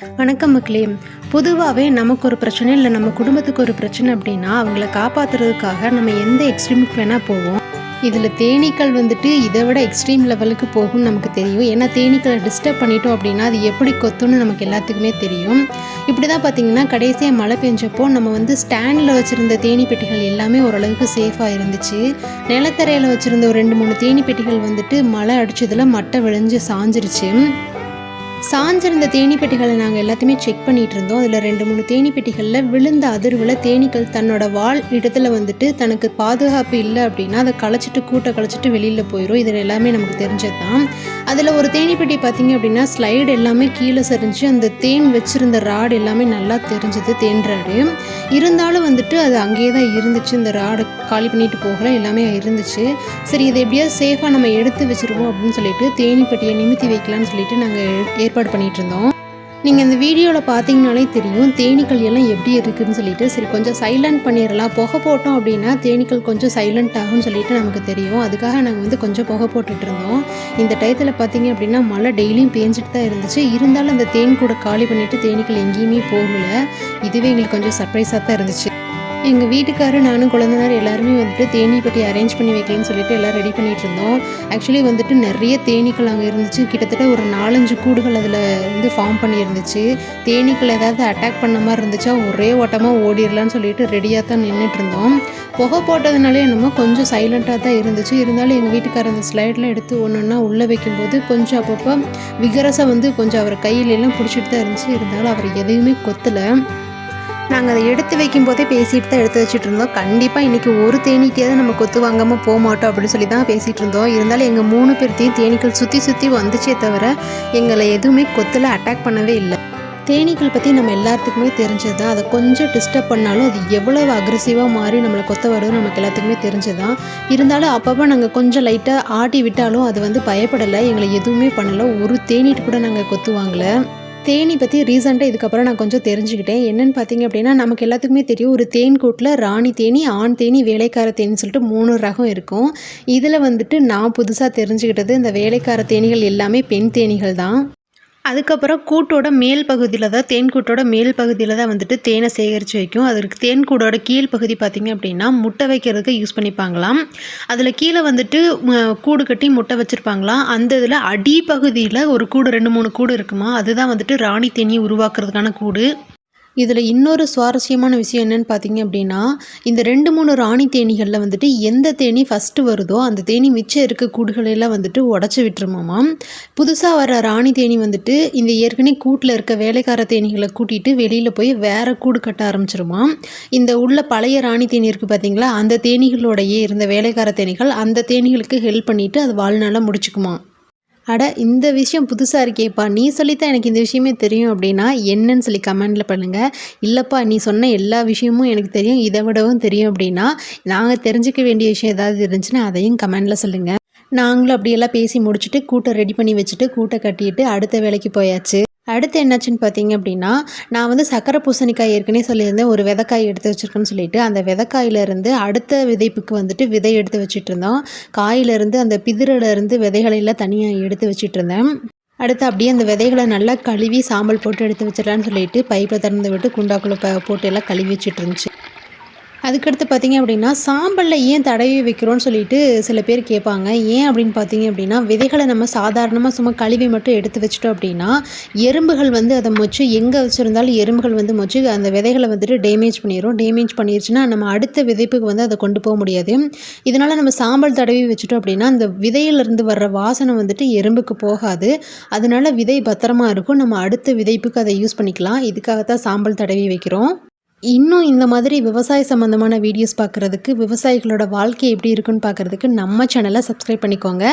வணக்கம் மக்களே. பொதுவாகவே நமக்கு ஒரு பிரச்சனை இல்லை நம்ம குடும்பத்துக்கு ஒரு பிரச்சனை அப்படின்னா அவங்கள காப்பாற்றுறதுக்காக நம்ம எந்த எக்ஸ்ட்ரீமுக்கு வேணால் போவோம். இதில் தேனீக்கள் வந்துட்டு இதை விட எக்ஸ்ட்ரீம் லெவலுக்கு போகும்னு நமக்கு தெரியும். ஏன்னா தேனீக்களை டிஸ்டர்ப் பண்ணிட்டோம் அப்படின்னா அது எப்படி கொத்துன்னு நமக்கு எல்லாத்துக்குமே தெரியும். இப்படி தான் பார்த்தீங்கன்னா கடைசியாக மழை பெஞ்சப்போ நம்ம வந்து ஸ்டாண்டில் வச்சுருந்த தேனி பெட்டிகள் எல்லாமே ஓரளவுக்கு சேஃபாக இருந்துச்சு. நிலத்தரையில் வச்சுருந்த ஒரு ரெண்டு மூணு தேனி பெட்டிகள் வந்துட்டு மழை அடிச்சதில் மட்டை விளைஞ்சு சாஞ்சிருச்சு. சாஞ்சிருந்த தேனி பெட்டிகளை நாங்கள் எல்லாத்தையுமே செக் பண்ணிட்டு இருந்தோம் அதில் ரெண்டு மூணு தேனி பெட்டிகளில் விழுந்த அதிர்வில் தேனீக்கள் தன்னோட வால் இடத்துல வந்துட்டு தனக்கு பாதுகாப்பு இல்லை அப்படின்னா அதை களைச்சிட்டு கூட்ட களைச்சிட்டு வெளியில் போயிடும் இது எல்லாமே நமக்கு தெரிஞ்சது தான் அதில் ஒரு தேனிப்பெட்டி பார்த்திங்க பார்த்தீங்க அப்படின்னா ஸ்லைடு எல்லாமே கீழே சரிஞ்சு அந்த தேன் வச்சுருந்த ராடு எல்லாமே நல்லா தெரிஞ்சது தேன் ராடு இருந்தாலும் வந்துட்டு அது அங்கேயே தான் இருந்துச்சு. இந்த ராடை காலி பண்ணிட்டு போகல எல்லாமே இருந்துச்சு. சரி இதை எப்படியாவது சேஃபாக நம்ம எடுத்து வச்சிருவோம் அப்படின்னு சொல்லிட்டு தேனிப்பெட்டியை நிமித்தி வைக்கலாம்னு சொல்லிட்டு நாங்கள் ஏற்பாடு பண்ணிகிட்டு இருந்தோம். நீங்கள் இந்த வீடியோவில் பார்த்தீங்கனாலே தெரியும் தேனீக்கள் எல்லாம் எப்படி இருக்குதுன்னு சொல்லிட்டு சரி கொஞ்சம் சைலண்ட் பண்ணிடலாம். புகை போட்டோம் அப்படின்னா தேனீக்கள் கொஞ்சம் சைலண்ட் ஆகும்னு சொல்லிட்டு நமக்கு தெரியும். அதுக்காக நாங்கள் வந்து கொஞ்சம் புகை போட்டுட்டு இருந்தோம். இந்த டயத்தில் பார்த்தீங்க அப்படின்னா மழை டெய்லியும் பேஞ்சிட்டு தான் இருந்துச்சு. இருந்தாலும் அந்த தேன் கூட காலி பண்ணிவிட்டு தேனீக்கள் எங்கேயுமே போகலை. இதுவே எங்களுக்கு கொஞ்சம் சர்ப்ரைஸாக தான் இருந்துச்சு. எங்கள் வீட்டுக்காரர் நானும் குழந்தைனார் எல்லாருமே வந்துட்டு தேனீ அரேஞ்ச் பண்ணி வைக்கலாம்னு சொல்லிட்டு எல்லாம் ரெடி பண்ணிகிட்டு இருந்தோம். ஆக்சுவலி வந்துட்டு நிறைய தேனீக்கள் அங்கே இருந்துச்சு. கிட்டத்தட்ட ஒரு நாலஞ்சு கூடுகள் அதில் வந்து ஃபார்ம் பண்ணியிருந்துச்சு. தேனீக்கள் ஏதாவது அட்டாக் பண்ண மாதிரி இருந்துச்சா ஒரே ஓட்டமாக ஓடிடலான்னு சொல்லிட்டு ரெடியாக தான் நின்றுட்டு இருந்தோம். புகை போட்டதுனாலே என்னமோ கொஞ்சம் சைலண்ட்டாக தான் இருந்துச்சு. இருந்தாலும் எங்கள் வீட்டுக்காரர் அந்த ஸ்லைடில் எடுத்து ஒன்று ஒன்றா உள்ளே வைக்கும்போது கொஞ்சம் அப்பப்போ விகரசை வந்து கொஞ்சம் அவர் கையிலெல்லாம் பிடிச்சிட்டு தான் இருந்துச்சு. இருந்தாலும் அவர் எதையுமே கொத்தலை. நாங்கள் அதை எடுத்து வைக்கும் போதே பேசிட்டு தான் எடுத்து வச்சுட்டு இருந்தோம். கண்டிப்பாக இன்றைக்கி ஒரு தேனீட்டையாவது நம்ம கொத்து வாங்காமல் போக மாட்டோம் அப்படின்னு சொல்லி தான் பேசிகிட்டு இருந்தோம். இருந்தாலும் எங்கள் மூணு பேர்த்தையும் தேனீக்கள் சுற்றி சுற்றி வந்துச்சே தவிர எங்களை எதுவுமே கொத்தில் அட்டாக் பண்ணவே இல்லை. தேனீக்கள் பற்றி நம்ம எல்லாத்துக்குமே தெரிஞ்சது தான் அதை கொஞ்சம் டிஸ்டர்ப் பண்ணாலும் அது எவ்வளவு அக்ரெசிவாக மாறி நம்மளை கொத்த வருது நமக்கு எல்லாத்துக்குமே தெரிஞ்சது தான் இருந்தாலும் அப்பப்போ நாங்கள் கொஞ்சம் லைட்டாக ஆட்டி விட்டாலும் அது வந்து பயப்படலை. எங்களை எதுவுமே பண்ணலை. ஒரு தேனீட்டு கூட நாங்கள் கொத்து வாங்கலை. தேனி பற்றி ரீசெண்டாக இதுக்கப்புறம் நான் கொஞ்சம் தெரிஞ்சுக்கிட்டேன். என்னென்னு பார்த்தீங்க அப்படின்னா நமக்கு எல்லாத்துக்குமே தெரியும் ஒரு தேன் கூட்டில் ராணி தேனி ஆண் தேனி வேலைக்கார தேனின்னு சொல்லிட்டு மூணு ரகம் இருக்கும். இதில் வந்துட்டு நான் புதுசாக தெரிஞ்சுக்கிட்டது இந்த வேலைக்கார தேனிகள் எல்லாமே பெண் தேனிகள் தான். அதுக்கப்புறம் கூட்டோட மேல் பகுதியில் தான் தேன் கூட்டோட மேல் பகுதியில் தான் வந்துட்டு தேனை சேகரித்து வைக்கும். அதற்கு தேன் கூடோட கீழ் பகுதி பார்த்திங்க அப்படின்னா முட்டை வைக்கிறதுக்கு யூஸ் பண்ணிப்பாங்களாம். அதில் கீழே வந்துட்டு கூடு கட்டி முட்டை வச்சுருப்பாங்களாம். அந்த இதில் அடிப்பகுதியில் ஒரு கூடு ரெண்டு மூணு கூடு இருக்குமா? அதுதான் வந்துட்டு ராணி தேனியை உருவாக்குறதுக்கான கூடு. இதில் இன்னொரு சுவாரஸ்யமான விஷயம் என்னன்னு பார்த்தீங்க அப்படின்னா இந்த ரெண்டு மூணு ராணி தேனிகளில் வந்துட்டு எந்த தேனி ஃபஸ்ட்டு வருதோ அந்த தேனி மிச்சம் இருக்க கூடுகளெல்லாம் வந்துட்டு உடச்சி விட்டுருமாமாம் புதுசாக வர ராணி தேனி வந்துட்டு இந்த ஏற்கனவே கூட்டில் இருக்க வேலைக்கார தேனிகளை கூட்டிகிட்டு வெளியில் போய் வேறு கூடு கட்ட ஆரம்பிச்சிருமாம் இந்த உள்ள பழைய ராணி தேனி இருக்குது பார்த்தீங்களா அந்த தேனிகளோடையே இருந்த வேலைக்கார தேனிகள் அந்த தேனிகளுக்கு ஹெல்ப் பண்ணிவிட்டு அது வாழ்நாளாக முடிச்சுக்குமா? அட இந்த விஷயம் புதுசாக இருக்கேப்பா. நீ சொல்லித்தான் எனக்கு இந்த விஷயமே தெரியும் அப்படின்னா என்னன்னு சொல்லி கமெண்டில் பண்ணுங்கள் இல்லைப்பா நீ சொன்ன எல்லா விஷயமும் எனக்கு தெரியும். இதை விடவும் தெரியும் அப்படின்னா நாங்கள் தெரிஞ்சுக்க வேண்டிய விஷயம் ஏதாவது இருந்துச்சுன்னா அதையும் கமெண்டில் சொல்லுங்கள் நாங்களும் அப்படியெல்லாம் பேசி முடிச்சுட்டு கூட்டை ரெடி பண்ணி வச்சுட்டு கூட்டை கட்டிட்டு அடுத்த வேலைக்கு போயாச்சு. அடுத்து என்னாச்சுன்னு பார்த்தீங்க அப்படின்னா நான் வந்து சக்கரை பூசணிக்காய் ஏற்கனவே சொல்லியிருந்தேன் ஒரு விதைக்காய் எடுத்து வச்சுருக்கேன்னு சொல்லிட்டு அந்த விதைக்காயிலேருந்து அடுத்த விதைப்புக்கு வந்துட்டு விதை எடுத்து வச்சுட்டு இருந்தோம். காயிலேருந்து அந்த பிதிரிலேருந்து விதைகளெல்லாம் தனியாக எடுத்து வச்சுட்டு இருந்தேன். அடுத்து அப்படியே அந்த விதைகளை நல்லா கழுவி சாம்பல் போட்டு எடுத்து வச்சிடலான்னு சொல்லிட்டு பைப்பில் திறந்து விட்டு குண்டாக்குள்ளே போட்டு எல்லாம் கழுவி வச்சுட்டு இருந்துச்சு. அதுக்கடுத்து பார்த்தீங்க அப்படின்னா சாம்பலில் ஏன் தடவி வைக்கிறோன்னு சொல்லிட்டு சில பேர் கேட்பாங்க. ஏன் அப்படின்னு பார்த்தீங்க அப்படின்னா விதைகளை நம்ம சாதாரணமாக சும்மா கழுவி மட்டும் எடுத்து வச்சிட்டோம் அப்படின்னா எறும்புகள் வந்து அதை மொச்சு எங்கே வச்சுருந்தாலும் எறும்புகள் வந்து மொச்சு அந்த விதைகளை வந்துட்டு டேமேஜ் பண்ணிடும் டேமேஜ் பண்ணிருச்சுன்னா நம்ம அடுத்த விதைப்புக்கு வந்து அதை கொண்டு போக முடியாது. இதனால் நம்ம சாம்பல் தடவி வச்சுட்டோம் அப்படின்னா அந்த விதையிலிருந்து வர்ற வாசனை வந்துட்டு எறும்புக்கு போகாது. அதனால விதை பத்திரமா இருக்கும். நம்ம அடுத்த விதைப்புக்கு அதை யூஸ் பண்ணிக்கலாம். இதுக்காகத்தான் சாம்பல் தடவி வைக்கிறோம். இன்னும் இந்த மாதிரி விவசாய சம்மந்தமான வீடியோஸ் பார்க்குறதுக்கு விவசாயிகளோட வாழ்க்கை எப்படி இருக்குன்னு பார்க்குறதுக்கு நம்ம சேனலை சப்ஸ்கிரைப் பண்ணிக்கோங்க.